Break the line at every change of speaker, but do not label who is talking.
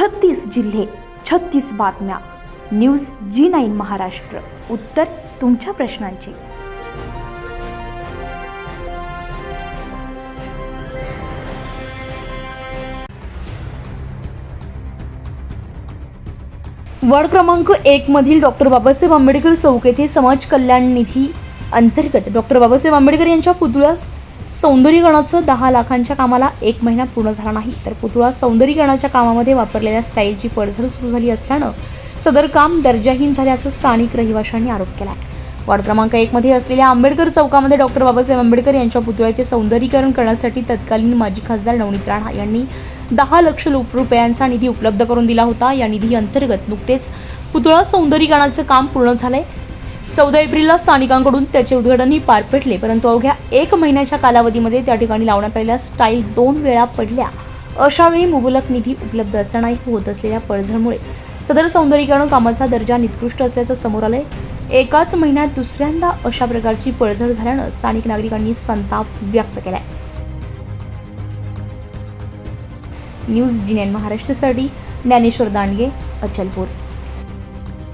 छत्तीस जिल्हे छत्तीस बातम्या. News G nine Maharashtra. उत्तर तुमच्या प्रश्नांची. वॉर्ड क्रमांक एक मधील डॉक्टर बाबासाहेब आंबेडकर चौक येथे समाज कल्याण निधी अंतर्गत डॉक्टर बाबासाहेब आंबेडकर यांच्या पुतळ्यास सौंदर्यीकरणाचं दहा लाखांच्या कामाला एक महिना पूर्ण झाला नाही. तर पुतळा सौंदर्यीकरणाच्या कामामध्ये वापरलेल्या स्टाईलची पडझड सुरू झाली असल्यानं सदर काम दर्जाहीन झाल्याचं स्थानिक रहिवाशांनी आरोप केला आहे वॉर्ड क्रमांक एकमध्ये असलेल्या आंबेडकर चौकामध्ये डॉक्टर बाबासाहेब आंबेडकर यांच्या पुतळ्याचे सौंदर्यीकरण करण्यासाठी तत्कालीन माजी खासदार नवनीत राणा यांनी दहा लक्ष रुपयांचा निधी उपलब्ध करून दिला होता. या निधी अंतर्गत नुकतेच पुतळा सौंदर्यीकरणाचं काम पूर्ण झालंय. चौदा एप्रिलला स्थानिकांकडून त्याचे उद्घाटनही पार पडले परंतु अवघ्या एक महिन्याच्या कालावधीमध्ये त्या ठिकाणी लावण्यात आलेल्या स्टाईल दोन वेळा पडल्या. अशावेळी मुबलक निधी उपलब्ध असतानाही होत असलेल्या पडझडमुळे सदर सौंदर्यीकरण कामाचा दर्जा निकृष्ट असल्याचं समोर आलंय. एकाच महिन्यात दुसऱ्यांदा अशा प्रकारची पडझड झाल्यानं स्थानिक नागरिकांनी संताप व्यक्त केलाय. न्यूज जिनेन महाराष्ट्रासाठी ज्ञानेश्वर दांडगे अचलपूर.